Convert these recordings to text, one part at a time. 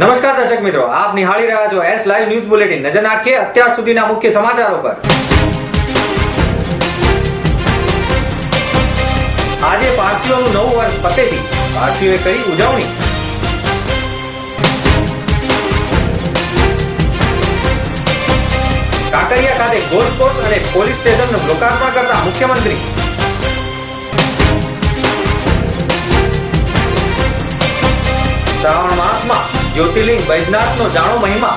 દર્શક મિત્રો, આપ નિહાળી રહ્યા છો એસ લાઈવ ન્યૂઝ બુલેટિન નજર નાખીએ અત્યાર સુધીના મુખ્ય સમાચારો પર. આજે પારસીઓનું નવું વર્ષ પતેથી પારસીઓએ કરી ઉજવણી. કાંકરિયા ખાતે ગોલ્ફ કોર્સ અને પોલીસ સ્ટેશનનું લોકાર્પણ કરતા મુખ્યમંત્રી. શ્રાવણ માસમાં જ્યોતિર્લિંગ વૈદ્યનાથનો જાણો મહિમા.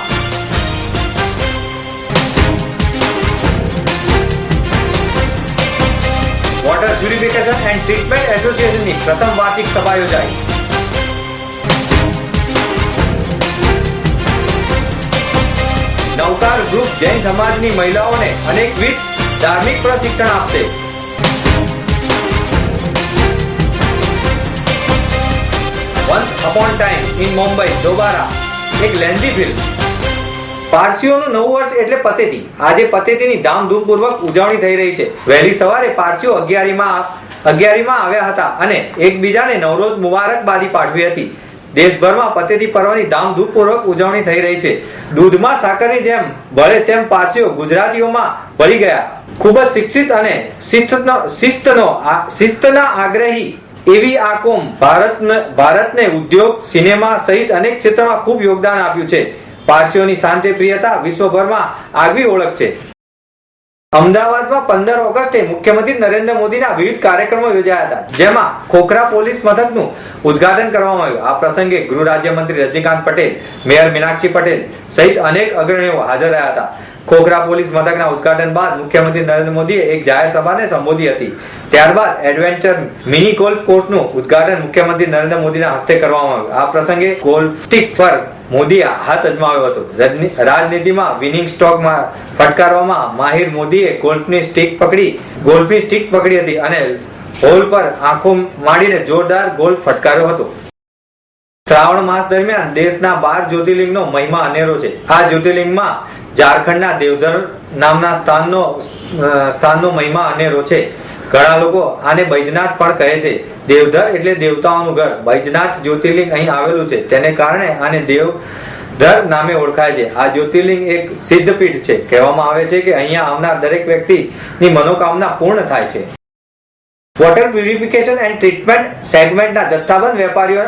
વોટર પ્યુરિફિકેશન એન્ડ ટ્રીટમેન્ટ એસોસિએશનની પ્રથમ વાર્ષિક સભા યોજાઈ. નવકાર ગ્રુપ જૈન સમાજની મહિલાઓને અનેકવિધ ધાર્મિક પ્રશિક્ષણ આપશે. Upon time in Mumbai Dobaara એક લેન્ધી ફિલ્મ પારસીઓનું નવું વર્ષ એટલે પતેતી. આજે પતેતીની ધામધૂમપૂર્વક ઉજવણી થઈ રહી છે. વહેલી સવારે પારસીઓ અગિયારીમાં અગિયારીમાં આવ્યા હતા અને એકબીજાને નવરોજ મુબારકબાદી પાઠવી હતી. દેશભરમાં પતેતી પર્વની ધામધૂમપૂર્વક ઉજવણી થઈ રહી છે. દૂધમાં સાકરની જેમ ભળે તેમ પારસીઓ ગુજરાતીઓમાં ભળી ગયા. ખૂબ જ શિક્ષિત અને શિસ્તનો શિસ્તનો શિસ્તના આગ્રહી એવી આ કોમ ભારત ભારતને ઉદ્યોગ, સિનેમા સહિત અનેક ક્ષેત્રમાં ખૂબ યોગદાન આપ્યું છે. પારસીઓની શાંતિપ્રિયતા વિશ્વભરમાં આગવી ઓળખ છે. અમદાવાદમાં પંદર ઓગસ્ટે મુખ્યમંત્રી નરેન્દ્ર મોદીના વિવિધ કાર્યક્રમો યોજાયા હતા, જેમાં ખોખરા પોલીસ મથકનું ઉદ્ઘાટન કરવામાં આવ્યું. આ પ્રસંગે ગૃહ રાજ્યમંત્રી રજનીકાંત પટેલ, મેયર મીનાક્ષી પટેલ સહિત અનેક અગ્રણીઓ હાજર રહ્યા હતા. ખોખરા પોલીસ મથકના ઉદઘાટન બાદ મુખ્યમંત્રી નરેન્દ્ર મોદીએ એક જાહેર સભાને સંબોધી હતી. ત્યારબાદ એડવેન્ચર મિની ગોલ્ફ કોર્સનું ઉદઘાટન મુખ્યમંત્રી નરેન્દ્ર મોદીના હસ્તે કરવામાં આવ્યું. આ પ્રસંગે ગોલ્ફ સ્ટિક પર મોદીએ હાથ અજમાવ્યો હતો. રાજનીતિમાં વિનિંગ સ્ટોકમાં ફટકારવામાં માહિર મોદીએ ગોલ્ફની સ્ટિક પકડી, ગોલ્ફની સ્ટિક પકડી હતી અને હોલ પર આંખો માંડીને જોરદાર ગોલ્ફ ફટકાર્યો હતો. શ્રાવણ માસ દરમિયાન દેશના બાર જ્યોતિર્લિંગનો મહિમા અનેરો છે. આ જ્યોતિર્લિંગમાં ઝારખંડના દેવધર નામના સ્થાનનો સ્થાનનો મહિમા અનેરો છે ઘણા લોકો આને બૈજનાથ પણ કહે છે. દેવધર એટલે દેવતાઓનું ઘર. બૈજનાથ જ્યોતિર્લિંગ અહીં આવેલું છે. તેને કારણે આને દેવધર નામે ઓળખાય છે. આ જ્યોતિર્લિંગ એક સિદ્ધપીઠ છે. કહેવામાં આવે છે કે અહીંયા આવનાર દરેક વ્યક્તિની મનોકામના પૂર્ણ થાય છે. વોટર પ્યુરિફિકેશન એન્ડ ટ્રીટમેન્ટ સેગમેન્ટના જથ્થાબંધ વેપારીઓ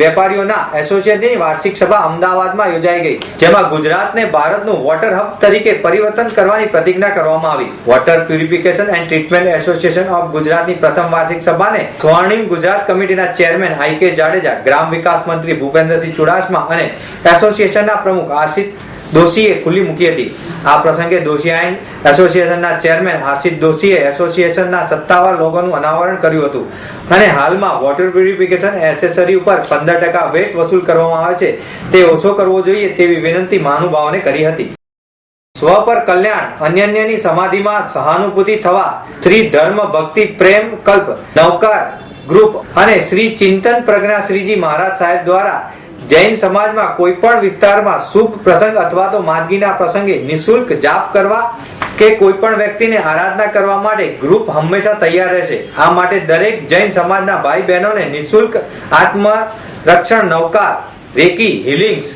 વેપારીઓના એસોસિએશનની વાર્ષિક સભા અમદાવાદમાં યોજાઈ ગઈ, જેમાં ગુજરાતને ભારતનું વોટર હબ તરીકે પરિવર્તન કરવાની પ્રતિજ્ઞા કરવામાં આવી. Water purification and treatment association of ગુજરાતની પ્રથમ વાર્ષિક સભાને સ્વર્ણિમ ગુજરાત કમિટીના ચેરમેન આઈ કે જાડેજા, ગ્રામ વિકાસ મંત્રી ભૂપેન્દ્રસિંહ ચુડાસમા અને એસોસિએશનના પ્રમુખ આશિષ દોશીએ ખુલ્લી મૂકી હતી. આ પ્રસંગે દોશી આઈન એસોસિએશનના ચેરમેન આશિષ દોશીએ એસોસિએશનના સત્તાવાર લોગોનું અનાવરણ કર્યું હતું. અને હાલમાં વોટર પ્યુરિફિકેશન એસેસરી ઉપર પંદર ટકા વેટ વસૂલ કરવામાં આવે છે. તે ઓછો કરવો જોઈએ તેવી વિનંતી મહાનુભાવોને કરી હતી. સ્વ પર કલ્યાણ, અન્યન્યની સમાધિમાં સહાનુભૂતિ થવા, શ્રી ધર્મ ભક્તિ પ્રેમ કલ્પ, નવકાર, ગ્રુપ અને શ્રી ચિંતન પ્રજ્ઞા શ્રીજી મહારાજ સાહેબ દ્વારા જૈન સમાજમાં કોઈ પણ વિસ્તારમાં શુભ પ્રસંગ અથવા તો માંદગીના પ્રસંગે નિશુલ્ક જાપ કરવા કે કોઈ પણ વ્યક્તિને આરાધના કરવા માટે ગ્રુપ હંમેશા તૈયાર રહેશે. આ માટે દરેક જૈન સમાજના ભાઈ બહેનોને નિશુલ્ક આત્મ રક્ષણ નૌકા, રેકી, હિલિંગ્સ,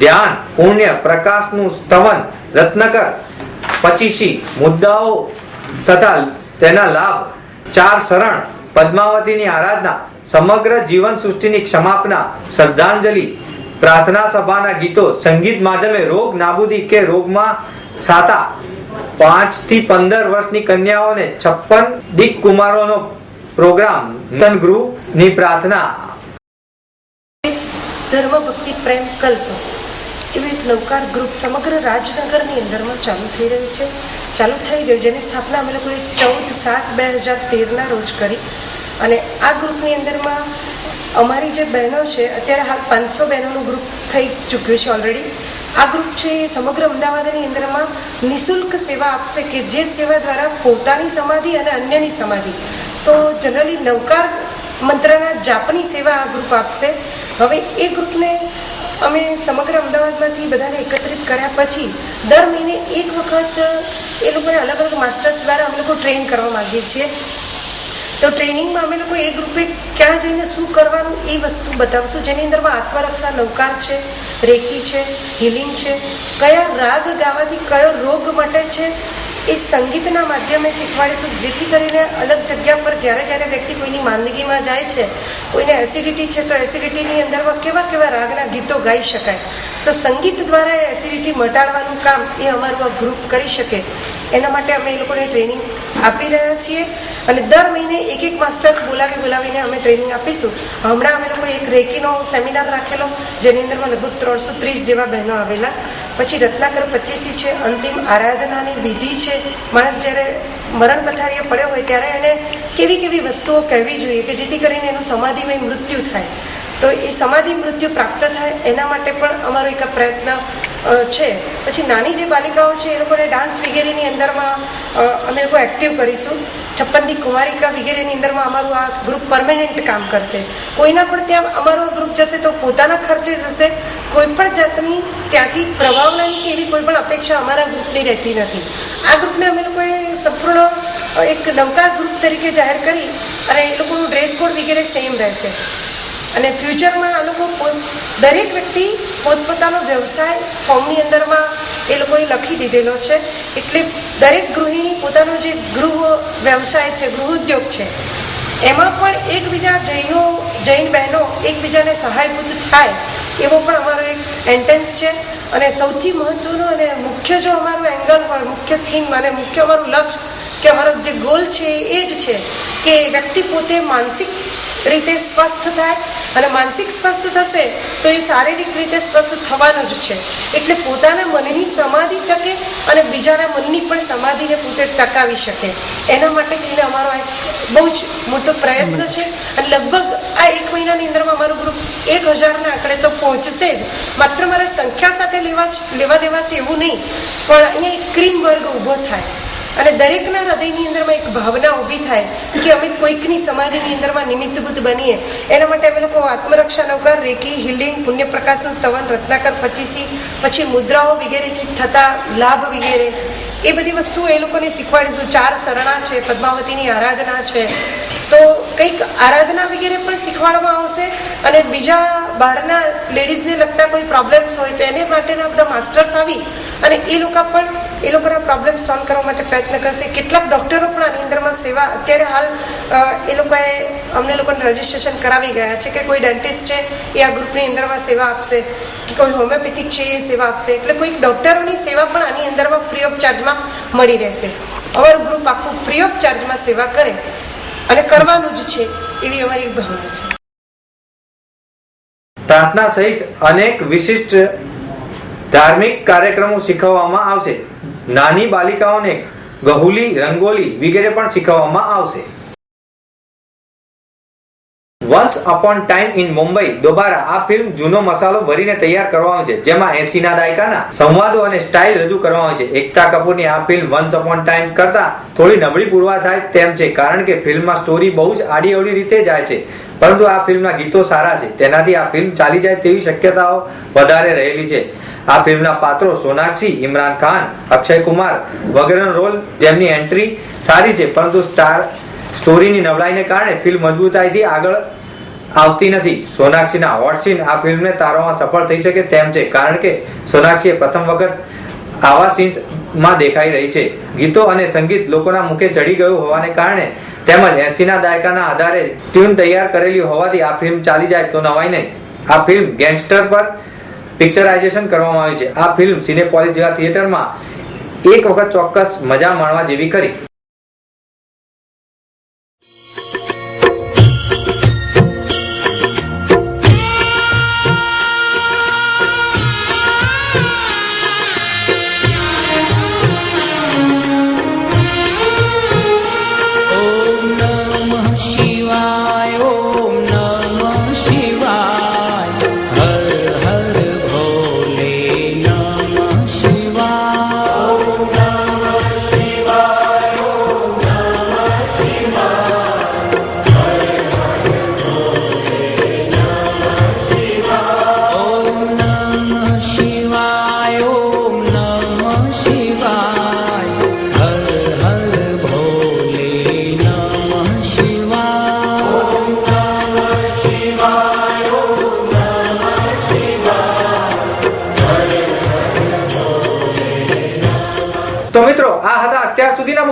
ધ્યાન, પુણ્ય, પ્રકાશનું સ્તવન, રત્નકર, પચીસી મુદ્દાઓ તથા તેના લાભ, ચાર શરણ, પદ્માવતીની આરાધના સમગ્ર જીવન સૃષ્ટિની ક્ષમાપના, શ્રદ્ધાંજલિ, પ્રાર્થના સભાના ગીતો, સંગીત માધ્યમે રોગ નાબૂદી કે રોગમાં સાતા પાંચથી પંદર વર્ષની કન્યાઓને છપ્પન દીક કુમારોનો પ્રોગ્રામ, નૂતન ગૃહની પ્રાર્થના. ધર્મ ભક્તિ પ્રેમ, કલ્પ એવું એક નવકાર ગ્રુપ સમગ્ર રાજનગરની અંદરમાં ચાલુ થઈ રહ્યું છે. ચાલુ થઈ ગયું, જેની સ્થાપના અમે લોકોએ ચૌદ સાત બે હજાર તેરના રોજ કરી. અને આ ગ્રુપની અંદરમાં અમારી જે બહેનો છે, અત્યારે હાલ પાંચસો બહેનોનું ગ્રુપ થઈ ચૂક્યું છે ઓલરેડી આ ગ્રુપ છે એ સમગ્ર અમદાવાદની અંદરમાં નિઃશુલ્ક સેવા આપશે કે જે સેવા દ્વારા પોતાની સમાધિ અને અન્યની સમાધિ. તો જનરલી નવકાર મંત્રના જાપની સેવા આ ગ્રુપ આપશે. હવે એ ગ્રુપને અમે સમગ્ર અમદાવાદમાંથી બધાને એકત્રિત કર્યા પછી દર મહિને એક વખત એ લોકોને અલગ અલગ માસ્ટર્સ દ્વારા અમે લોકો ટ્રેન કરવા માગીએ છીએ. તો ટ્રેનિંગમાં અમે લોકો એ ગ્રુપે ક્યાં જઈને શું કરવાનું એ વસ્તુ બતાવશું. જેની અંદરમાં આત્મરક્ષા નૌકાર છે, રેકી છે, હિલિંગ છે, કયા રાગ ગાવાથી કયો રોગ મટે છે એ સંગીતના માધ્યમે શીખવાડીશું. જેથી કરીને અલગ જગ્યા પર જ્યારે જ્યારે વ્યક્તિ કોઈની માંદગીમાં જાય છે, કોઈને એસિડિટી છે, તો એસિડિટીની અંદરમાં કેવા કેવા રાગના ગીતો ગાઈ શકાય. તો સંગીત દ્વારા એસિડિટી મટાડવાનું કામ એ અમારું આ ગ્રુપ કરી શકે. એના માટે અમે એ લોકોને ટ્રેનિંગ આપી રહ્યા છીએ. અને દર મહિને એક એક માસ્ટર્સ બોલાવી બોલાવીને અમે ટ્રેનિંગ આપીશું. હમણાં અમે લોકો એક રેકીનો સેમિનાર રાખેલો, જેની અંદરમાં લગભગ ત્રણસો ત્રીસ જેવા બહેનો આવેલા. પછી રત્નાકર પચીસી છે, અંતિમ આરાધનાની વિધિ છે. માણસ જ્યારે મરણ પથારીએ પડ્યો હોય ત્યારે એને કેવી કેવી વસ્તુઓ કહેવી જોઈએ કે જેથી કરીને એનું સમાધિમય મૃત્યુ થાય. તો એ સમાધિ મૃત્યુ પ્રાપ્ત થાય એના માટે પણ અમારો એક પ્રયત્ન છે. પછી નાની જે બાલિકાઓ છે, એ લોકોને ડાન્સ વગેરેની અંદરમાં અમે લોકો એક્ટિવ કરીશું. છપ્પનની કુમારિકા વગેરેની અંદરમાં અમારું આ ગ્રુપ પરમેનન્ટ કામ કરશે. કોઈના પણ ત્યાં અમારું આ ગ્રુપ જશે તો પોતાના ખર્ચે જશે. કોઈ પણ જાતની ત્યાંથી પ્રભાવનાની કે એવી કોઈ પણ અપેક્ષા અમારા ગ્રુપની રહેતી નથી. આ ગ્રુપને અમે લોકોએ સંપૂર્ણ એક નવકાર ગ્રુપ તરીકે જાહેર કરી અને એ લોકોનું ડ્રેસ કોડ વગેરે સેમ રહેશે. અને ફ્યુચરમાં આ લોકો દરેક વ્યક્તિ પોતપોતાનો વ્યવસાય ફોર્મની અંદરમાં એ લોકોએ લખી દીધેલો છે. એટલે દરેક ગૃહિણી પોતાનો જે ગૃહ વ્યવસાય છે, ગૃહ ઉદ્યોગ છે, એમાં પણ એકબીજા જૈનો, જૈન બહેનો એકબીજાને સહાયભૂત થાય એવો પણ અમારો એક એન્ટેન્સ છે. અને સૌથી મહત્વનું અને મુખ્ય જો અમારું એંગલ હોય, મુખ્ય થીમ અને મુખ્ય અમારું લક્ષ્ય કે અમારો જે ગોલ છે એ જ છે કે વ્યક્તિ પોતે માનસિક રીતે સ્વસ્થ થાય અને માનસિક સ્વસ્થ થશે તો એ શારીરિક રીતે સ્વસ્થ થવાનું જ છે. એટલે પોતાના મનની સમાધિ ટકે અને બીજાના મનની પણ સમાધિને પોતે ટકાવી શકે. એના માટે થઈને અમારો આ બહુ જ મોટો પ્રયત્ન છે. અને લગભગ આ એક મહિનાની અંદરમાં અમારું ગ્રુપ એક હજારના આંકડે તો પહોંચશે જ. માત્ર મારે સંખ્યા સાથે લેવા લેવા દેવા છે એવું નહીં. પણ અહીંયા એક ક્રીમ વર્ગ ઊભો થાય. અને દરેકના હૃદયની અંદરમાં એક ભાવના ઊભી થાય કે અમે કોઈકની સમાધિની અંદરમાં નિમિત્તભૂત બનીએ. એના માટે અમે લોકો આત્મરક્ષા નૌકાર રેકી, હિલિંગ પુણ્ય પ્રકાશન સ્તવન, રત્નાકર, પચીસી, પછી મુદ્રાઓ વગેરેથી થતા લાભ વગેરે. એ બધી વસ્તુઓ એ લોકોને શીખવાડીશું. ચાર શરણા છે, પદ્માવતીની આરાધના છે. તો કંઈક આરાધના વગેરે પણ શીખવાડવામાં આવશે અને બીજા બહારના લેડીઝને લગતા કોઈ પ્રોબ્લેમ્સ હોય તો એને માટેના બધા માસ્ટર્સ આવી અને એ લોકો પણ એ લોકોના પ્રોબ્લેમ સોલ્વ કરવા માટે પ્રયત્ન કરશે. કેટલાક ડૉક્ટરો પણ આની અંદરમાં સેવા અત્યારે હાલ એ લોકોએ અમને લોકોને રજીસ્ટ્રેશન કરાવી ગયા છે કે કોઈ ડેન્ટિસ્ટ છે એ આ ગ્રુપની અંદરમાં સેવા આપશે, કે કોઈ હોમિયોપેથિક છે એ સેવા આપશે. એટલે કોઈક ડૉક્ટરોની સેવા પણ આની અંદરમાં ફ્રી ઓફ ચાર્જમાં મળી રહેશે. અમારું ગ્રુપ આખું ફ્રી ઓફ ચાર્જમાં સેવા કરે અને કરવાનું જ છે એવી અમારી ભાવના છે. પ્રાર્થના સહિત અનેક વિશિષ્ટ ધાર્મિક કાર્યક્રમો શીખવવામાં આવશે. નાની બાલિકાઓને ગહુલી રંગોલી વગેરે પણ શીખવવામાં આવશે. Once upon time in Mumbai Dobaara આ ફિલ્મ જૂનો મસાલો ભરીને તૈયાર કરવામાં છે, જેમાં એસી ના દાયકાના સંવાદો અને સ્ટાઇલ રજૂ કરવામાં છે. એકતા કપૂરની આ ફિલ્મ વન્સ અપોન ટાઈમ કરતા થોડી નબળી પૂરવા થાય તેમ છે, કારણ કે ફિલ્મમાં સ્ટોરી બહુ જ આડી અવળી રીતે જાય છે. પરંતુ આ ફિલ્મના ગીતો સારા છે, તેનાથી આ ફિલ્મ ચાલી જાય તેવી શક્યતાઓ વધારે રહેલી છે. આ ફિલ્મના પાત્રો સોનાક્ષી, ઇમરાન ખાન, અક્ષય કુમાર વગેરેનો રોલ જેમની એન્ટ્રી સારી છે, પરંતુ સ્ટાર સ્ટોરીની નબળાઈને કારણે ફિલ્મ મજબૂતાઈથી આગળ આવતી નથી. સોનાક્ષીના હોટ સીન આ ફિલ્મને તારવામાં સફળ થઈ શકે તેમ છે, કારણ કે સોનાક્ષીએ પ્રથમ વખત આવા સીન્સમાં દેખાઈ રહી છે. ગીતો અને સંગીત લોકોના મુખે ચડી ગયું હોવાને કારણે તેમજ એસીના દાયકાના આધારે ટ્યુન તૈયાર કરેલી હોવાથી આ ફિલ્મ ચાલી જાય તો નવાઈ નહીં. આ ફિલ્મ ગેંગસ્ટર પર પિક્ચરાઇઝેશન કરવામાં આવી છે. આ ફિલ્મ સિનેપોલિસ જેવા થિયેટરમાં એક વખત ચોક્કસ મજા માણવા જેવી કરી.